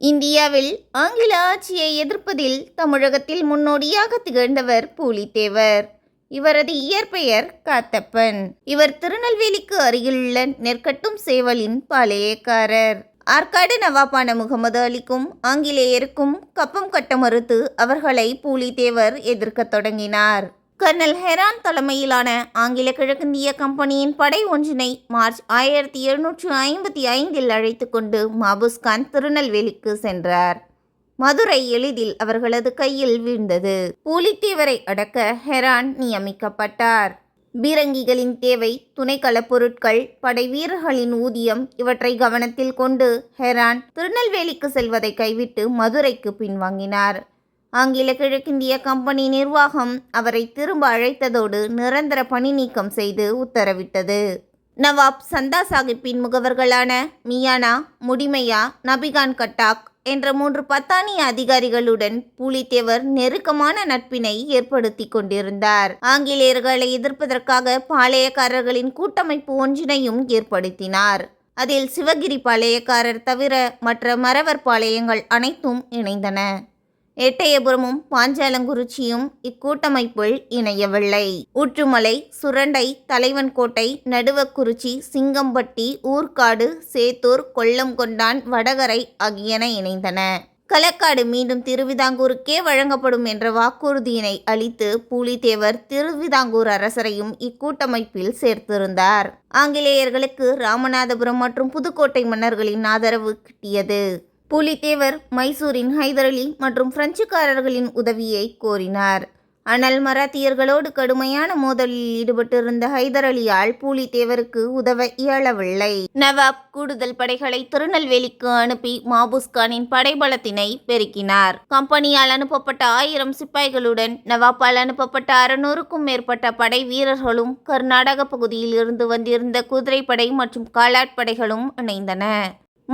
இந்தியாவில் ஆங்கில ஆட்சியை எதிர்ப்பதில் தமிழகத்தில் முன்னோடியாக திகழ்ந்தவர் பூலித்தேவர். இவரது இயற்பெயர் காத்தப்பன். இவர் திருநெல்வேலிக்கு அருகிலுள்ள நெற்கட்டும் சேவலின் பாளையக்காரர். ஆற்காடு நவாப்பான முகமது அலிக்கும் ஆங்கிலேயருக்கும் கப்பம் கட்ட மறுத்து அவர்களை பூலித்தேவர் எதிர்க்கத் தொடங்கினார். கர்னல் ஹெரான் தலைமையிலான ஆங்கில கிழக்கிந்திய கம்பெனியின் படை ஒன்றினை மார்ச் ஆயிரத்தி எழுநூற்று ஐம்பத்தி ஐந்தில் அழைத்து கொண்டு மாபுஸ்கான் திருநெல்வேலிக்கு சென்றார். மதுரை எளிதில் அவர்களது கையில் வீழ்ந்தது. பூலித்தேவரை அடக்க ஹெரான் நியமிக்கப்பட்டார். பீரங்கிகளின் தேவை துணைக்களப் பொருட்கள் படை வீரர்களின் ஊதியம் இவற்றை கவனத்தில் கொண்டு ஹெரான் திருநெல்வேலிக்கு செல்வதை கைவிட்டு மதுரைக்கு பின்வாங்கினார். ஆங்கில கிழக்கிந்திய கம்பெனி நிர்வாகம் அவரை திரும்ப அழைத்ததோடு நிரந்தர பணி நீக்கம் செய்து உத்தரவிட்டது. நவாப் சந்தா சாஹிப்பின் முகவர்களான மியானா முடிமையா நபிகான் கட்டாக் என்ற மூன்று பத்தானிய அதிகாரிகளுடன் பூலித்தேவர் நெருக்கமான நட்பினை ஏற்படுத்தி கொண்டிருந்தார். ஆங்கிலேயர்களை எதிர்ப்பதற்காக பாளையக்காரர்களின் கூட்டமைப்பு ஒன்றினையும் ஏற்படுத்தினார். அதில் சிவகிரி பாளையக்காரர் தவிர மற்ற மறவர் பாளையங்கள் அனைத்தும் இணைந்தன. எட்டயபுரமும் பாஞ்சாலங்குறிச்சியும் இக்கூட்டமைப்பில் இணையவில்லை. ஊற்றுமலை சுரண்டை தலைவன்கோட்டை நடுவக்குறிச்சி சிங்கம்பட்டி ஊர்காடு சேத்தூர் கொல்லம்கொண்டான் வடகரை ஆகியன இணைந்தன. களக்காடு மீண்டும் திருவிதாங்கூருக்கே வழங்கப்படும் என்ற வாக்குறுதியினை அளித்து பூலித்தேவர் திருவிதாங்கூர் அரசரையும் இக்கூட்டமைப்பில் சேர்த்திருந்தார். ஆங்கிலேயர்களுக்கு ராமநாதபுரம் மற்றும் புதுக்கோட்டை மன்னர்களின் ஆதரவு கிட்டியது. பூலித்தேவர் மைசூரின் ஹைதரலி மற்றும் பிரெஞ்சுக்காரர்களின் உதவியை கோரினார். ஆனால் மராத்தியர்களோடு கடுமையான மோதலில் ஈடுபட்டிருந்த ஹைதர் அலியால் பூலித்தேவருக்கு உதவ இயலவில்லை. நவாப் கூடுதல் படைகளை திருநெல்வேலிக்கு அனுப்பி மாபுஸ்கானின் படைபலத்தினை பெருக்கினார். கம்பெனியால் அனுப்பப்பட்ட ஆயிரம் சிப்பாய்களுடன் நவாப்பால் அனுப்பப்பட்ட அறுநூறுக்கும் மேற்பட்ட படை வீரர்களும் கர்நாடக பகுதியில் இருந்து வந்திருந்த குதிரைப்படை மற்றும் காலாட் படைகளும் இணைந்தன.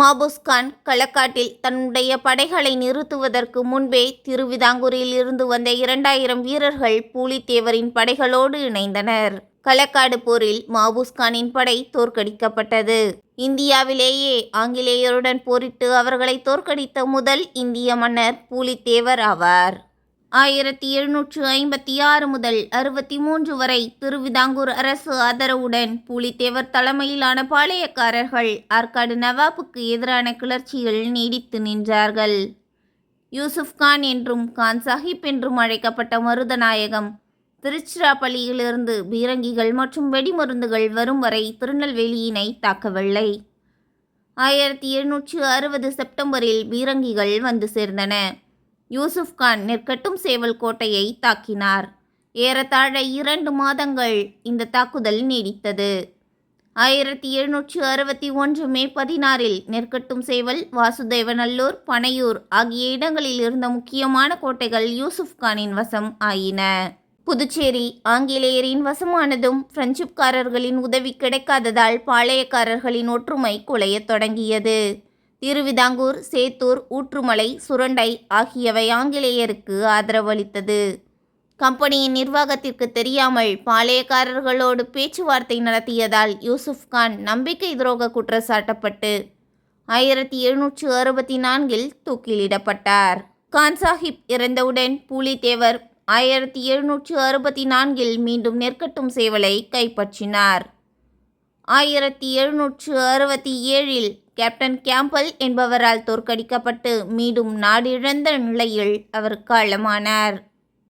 மாபுஸ்கான் களக்காட்டில் தன்னுடைய படைகளை நிறுத்துவதற்கு முன்பே திருவிதாங்கூரில் இருந்து வந்த இரண்டாயிரம் வீரர்கள் பூலித்தேவரின் படைகளோடு இணைந்தனர். களக்காடு போரில் மாபுஸ்கானின் படை தோற்கடிக்கப்பட்டது. இந்தியாவிலேயே ஆங்கிலேயருடன் போரிட்டு அவர்களை தோற்கடித்த முதல் இந்திய மன்னர் பூலித்தேவர் ஆவார். ஆயிரத்தி எழுநூற்று ஐம்பத்தி ஆறு முதல் அறுபத்தி மூன்று வரை திருவிதாங்கூர் அரசு ஆதரவுடன் பூலித்தேவர் தலைமையிலான பாளையக்காரர்கள் ஆற்காடு நவாபுக்கு எதிரான கிளர்ச்சியில் நீடித்து நின்றார்கள். யூசுப் கான் என்றும் கான் சாஹிப் என்றும் அழைக்கப்பட்ட மருதநாயகம் திருச்சிராப்பள்ளியிலிருந்து பீரங்கிகள் மற்றும் வெடிமருந்துகள் வரும் வரை திருநெல்வேலியினை தாக்கவில்லை. ஆயிரத்தி எழுநூற்று அறுபது செப்டம்பரில் பீரங்கிகள் வந்து சேர்ந்தன. யூசுப் கான் நெற்கட்டும் சேவல் கோட்டையை தாக்கினார். ஏறத்தாழ இரண்டு மாதங்கள் இந்த தாக்குதல் நீடித்தது. ஆயிரத்தி எழுநூற்று அறுபத்தி ஒன்று மே பதினாறில் நெற்கட்டும் சேவல் வாசுதேவநல்லூர் பனையூர் ஆகிய இடங்களில் இருந்த முக்கியமான கோட்டைகள் யூசுப் கானின் வசம் ஆயின. புதுச்சேரி ஆங்கிலேயரின் வசமானதும் பிரெஞ்சுக்காரர்களின் உதவி கிடைக்காததால் பாளையக்காரர்களின் ஒற்றுமை குலையத் தொடங்கியது. திருவிதாங்கூர் சேத்தூர் ஊற்றுமலை சுரண்டை ஆகியவை ஆங்கிலேயருக்கு ஆதரவளித்தது. கம்பெனியின் நிர்வாகத்திற்கு தெரியாமல் பாளையக்காரர்களோடு பேச்சுவார்த்தை நடத்தியதால் யூசுப் கான் நம்பிக்கை துரோக குற்றச்சாட்டப்பட்டு ஆயிரத்தி எழுநூற்று அறுபத்தி நான்கில் தூக்கிலிடப்பட்டார். கான் சாஹிப் இறந்தவுடன் பூலித்தேவர் ஆயிரத்தி எழுநூற்று அறுபத்தி நான்கில் மீண்டும் நெற்கட்டும் சேவலை கைப்பற்றினார். ஆயிரத்தி எழுநூற்று அறுபத்தி ஏழில் கேப்டன் கேம்பல் என்பவரால் தோற்கடிக்கப்பட்டு மீண்டும் நாடிழந்த நிலையில் அவர் காலமானார்.